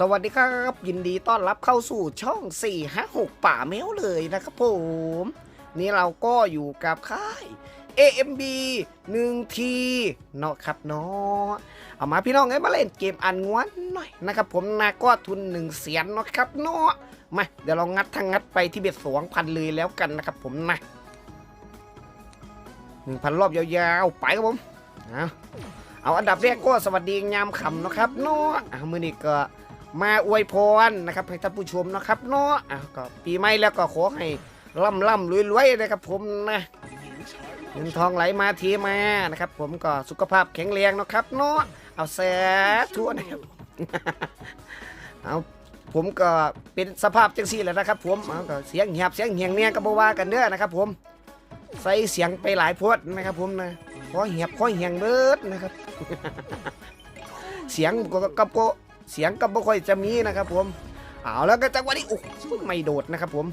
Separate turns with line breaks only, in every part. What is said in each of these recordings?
สวัสดีครับยินดีต้อนรับเข้าสู่ช่อง 4 5 6 ป่าเมลเลยนะครับผม นี่เราก็อยู่กับค่าย AMB 1 t เนาะครับเนาะเอามาพี่น้องให้มาเล่นเกมอันงวนหน่อยนะครับผมนาก็ทุน1เสียนเนาะครับเนาะมาเดี๋ยวเรางัดทั้งงัดไปที่เบ็ดสองพันเลยแล้วกันนะครับผมนะหนึ่งพันรอบยาวๆ ไปครับผมเอาเอาอันดับแรกก็สวัสดียามคำนะครับเนาะมือนี้ก็ มาอวยพรนะครับให้ท่านผู้ชมนะครับเนาะอะก็ปีใหม่แล้วก็ขอให้ร่ำร่ำรวยรวยนะครับผมนะเงินทองไหลมาเทีมานะครับ ผมก็สุขภาพแข็งแรงนะครับเนาะเอาแสทั่วนะครับเอาผมก็เป็นสภาพจังซี่แหละนะครับ ผมเอาก็เสียงเหียบเสียงเหียงเนี่ยก็บ่ว่ากันเด้อนะครับ ผมใส่เสียงไปหลายโพดนะครับ ผมนะขอเหียบขอเหียงเบิดนะครับ เสียงก็กับก็ เสียงก็ไม่ค่อยจะมีนะครับผมเอาแล้วก็จังหวะนี้โอ้ไม่โดดนะครับผม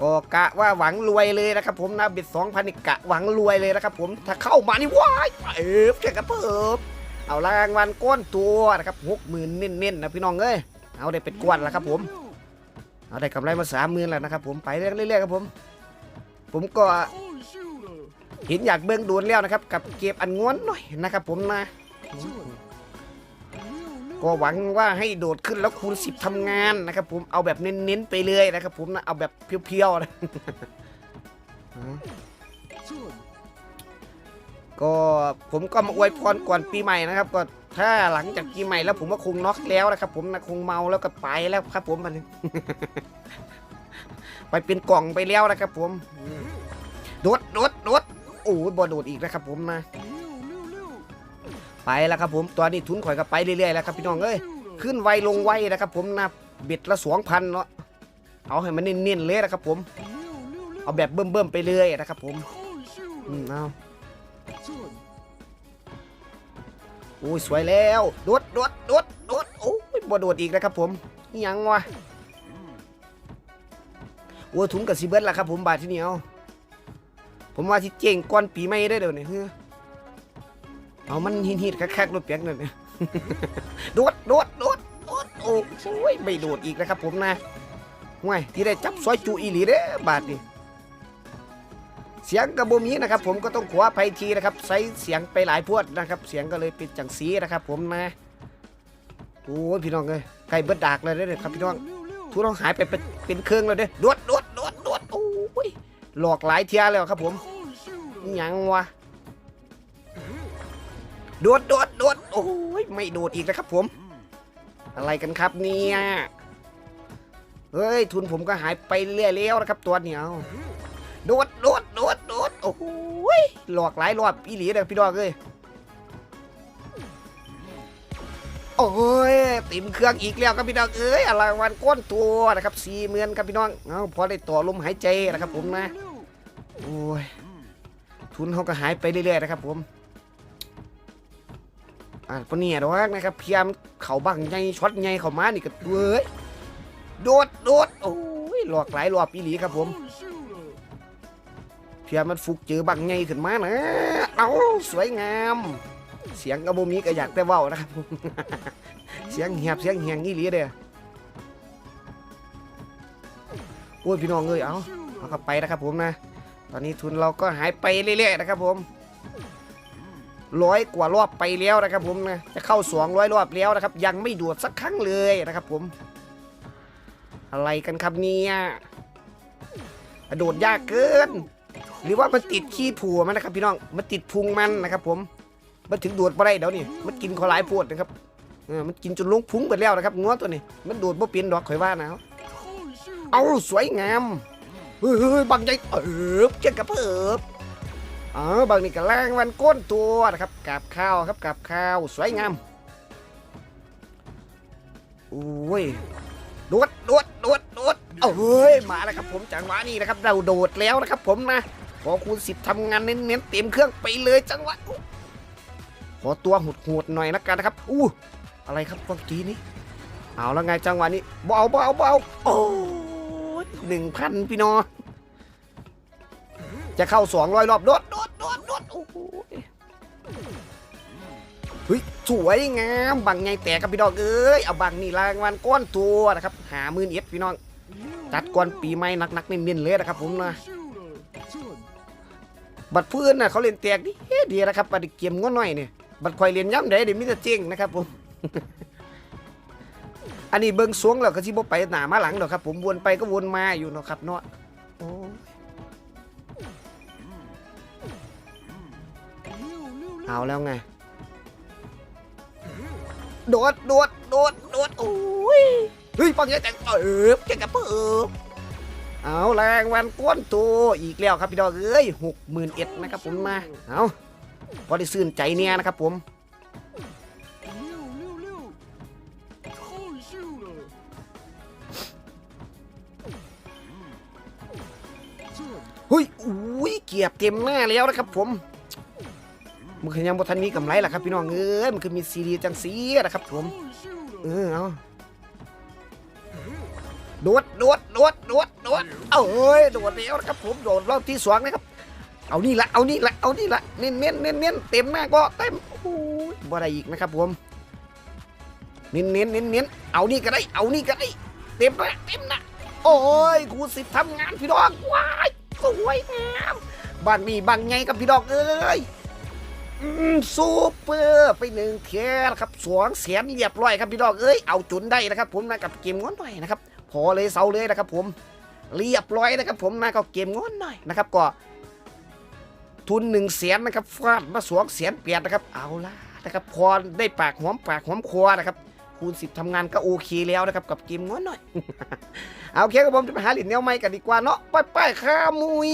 ก็กะว่าหวังรวยเลยนะครับผมนะบิดสองพันกะหวังรวยเลยนะครับผมถ้าเข้ามานี่ว้ายเอฟแค่กระเพิ่มเอารางวัลก้อนตัวนะครับหกหมื่นเน้นๆนะพี่น้องเอ้ยเอาได้เป็นกวนแล้วครับผมเอาได้กำไรมาสามหมื่นแล้วนะครับผมไปเรื่อยๆครับผม ผมก็เห็นอยากเบิ่งโดนแล้วนะครับ กับเก็บอันง้วนหน่อยนะครับผมนะ ก็หวังว่าให้โดดขึ้นแล้วคูณสิบทำงานนะครับผมเอาแบบเน้นๆไปเลยนะครับผมนะเอาแบบเพียวๆนะก็ผมก็มาอวยพรก่อนปีใหม่นะครับก็ถ้าหลังจากปีใหม่แล้วผมก็คงน็อกแล้วนะครับผมนะคงเมาแล้วก็ไปแล้วครับ ผมมันไปเป็นกล่องไปแล้วนะครับผมโดดโดดโดดโอ้ยบอโดดอีกนะครับผมนะ ไปแล้วครับผมตัวนี้ทุนข่อยก็ไปเรื่อยๆแล้วครับพี่น้องเอ้ยขึ้นไวลงไวนะครับผมนะเบ็ดละสองพันเนาะเอาให้มันเน้นๆเลยนะครับผม เอาแบบเบิ่มๆไปเลยนะครับผมอืมเอาโอ้ยสวยแล้วโดดโดดโดดโดดโอ้ยบ่โดดอีกนะครับผมยังวะโอ้ถุงกับซีเบิร์ดละครับผมบาทที่เหนียวผมว่าที่เจ๋งก่อนปีใหม่ได้เดี๋ยวนี้เฮ้ เอามันหินหินคักๆรถเปียกนั่นเนี่ยโดดโดดโดดโดดโอ้ยไม่โดดอีกนะครับผมนะห่วยที่ได้จับซอยจูอีหลีเด้บาทนี่เสียงกระบมีนะครับ ผมก็ต้องขวาภัยทีนะครับใส่เสียงไปหลายพวดนะครับ เสียงก็เลยเป็นจังสีนะครับ ผมนะโอ้ยพี่น้องเลยใกล้เบิดดากเลยเด้อครับพี่น้องทุกน้องหายไปเป็นเป็นเครื่องเลยเด้อโดดโดดโดดโดโอ้ยหลอกหลายเทียแล้วครับผมยังวะ ดดโดดโดดโอ้ยไม่โดดอีกแล้วครับผม อะไรกันครับเนี่ยเฮ้ยทุนผมก็หายไปเรื่อยแล้วนะครับ ตัวเหนียวโดดโดดโดดโดดโอ้โหยหลอกหลายรอบอีหลีเลยพี่ดอกเอ้ยโอ้ยติมเครื่องอีกแล้วครับพี่น้องเอ้ยอะไรวันก้นตัวนะครับสี่หมื่นครับพี่น้องเอาพอได้ต่อลมหายใจนะครับผมนะโอ้ยทุนเขาก็หายไปเรื่อยๆนะครับผม อ่าปะเนี่ยดอกนะครับเพียมเขาบังใหญ่ช็อตใหญ่เขามานี่ก็เว้ยโดดโดดโอ้ยหลอกหลายรอบอีหลีครับผม เพียมมันฟุกเจอบังใหญ่ขึ้นมานะเอาสวยงาม เสียงกระบมีก็อยากแต่ว้านะครับผมเสียงเหียบเสียงเหียงอีหลีเด้อโอ้ยพี่น้องเอ้ยเอาเอากลับไปนะครับผมนะ ตอนนี้ทุนเราก็หายไปเรื่อยๆนะครับผม ร้อยกว่ารอบไปแล้วนะครับผมนะจะเข้าสองร้อยรอบแล้วนะครับ ยังไม่ดวดสักครั้งเลยนะครับผม อะไรกันครับเนี่ยโดดยากเกิน หรือว่ามันติดขี้ผัวมันนะครับ พี่น้องมันติดพุงมันนะครับผมมันถึงโดดมาได้เดี๋ยวนี้มันกินขอหลายพวดนะครับเออมันกินจนลงพุงไปแล้วนะครับงัวตัวนี้มันโดดบ่เปลี่ยนดอกข่อยว่านะเอาสวยงามเฮ้ยบังใจเออเจ้ากระเพิบ อ๋อบางนี่ก็แรงวันก้นตัวนะครับกับข้าวครับกับข้าวสวยงามโอ้ยโดดโดดโดดโดดเอ้ยมาแล้วครับผมจังหวะนี้นะครับ เราโดดแล้วนะครับ ผมนะขอคูณสิบทำงานเน้นๆเต็มเครื่องไปเลยจังหวะขอตัวหุดๆหน่อยละกันนะครับอู้อะไรครับเมื่อกี้นี้เอาแล้วไงจังหวะนี้เบาเบาเบาโอ้ยหนึ่งพันพี่น้อง จะเข้าสองร้อยรอบโดดโดดโดดโดดโอ้โหฮ้ยสวยงามบังไงแตกครับพี่น้องเอ้ยเอาบังนี่รางวัลก้อนตัวนะครับหามื่นเอฟพี่น้องจัดก่อนปีใหม่นักๆเน้นๆเลยนะครับผมนะบัตรเพื่อนน่ะเขาเล่นแตกดีดีนะครับบัตรเกมง้อหน่อยเนี่ยบัตรคอยเรียนย่ำได้เดี๋ยวมิจะเจ๊งนะครับผมอันนี้เบิ้งสวงแล้วก็สิบ่ไปหนามาหลังดอกครับผมวนไปก็วนมาอยู่เนาะครับเนาะโอ้ เอาแล้วไง โดด โดด โดด โดด โอ้ย เฮ้ยปังเงี้ยแต่เอิบแกกระเปิบเอาแรงวันก้นตัวอีกแล้วครับพี่ดอกเอ้ยหกหมื่นเอ็ดนะครับผมมา เอาพอได้ซื่นใจเนี่ยนะครับผมเฮ้ยอุ้ยเกียบเต็มหน้าแล้วนะครับผม มันคือยังบ่ทันมีกำไรล่ะครับพี่น้องเอ้ยมันคือมีซีดีจังสีนะครับผม เออเอาโดดโดดโดดโดดโดดเอาเอ้ยโดดแล้วนะครับผมโดดรอบที่สองนะครับ เอานี่ละเอานี่ละเอานี่ละเน้นเน้นเน้นเน้นเต็มหน้าก็เต็มโอ้ยบ่ได้อีกนะครับผมเน้นเน้นเน้นเน้นเอานี่ก็ได้ เอานี่ก็ได้ เต็มหน้าเต็มหน้าโอ้ยครูสิทธิ์ทำงานพี่น้องว้ายสวยงามบ้านนี้บางไงกับพี่น้องเอ้ยอืม ซูเปอร์ไปหนึ่งเทียนะครับสวงเสียนเรียบร้อยครับพี่น้องเอ้ยเอาจุนได้นะครับ ผมนะกับเกมง้อนหน่อยนะครับพอเลยเสาเลยนะครับ ผมเรียบร้อยนะครับ ผมนะก็เกมง้อนหน่อยนะครับก็ ทุนหนึ่งแสนนะครับฟาดมาสวงเสียนเปียดนะครับ เอาละนะครับพอได้ปากหอมปากหอมคอนะครับคูณสิบทำงานก็โอเคแล้วนะครับกับเกมง้อนหน่อยเอาโอเคครับผมจะไปหาหลินแนวใหม่กันดีกว่าเนาะไปไปๆข้ามุย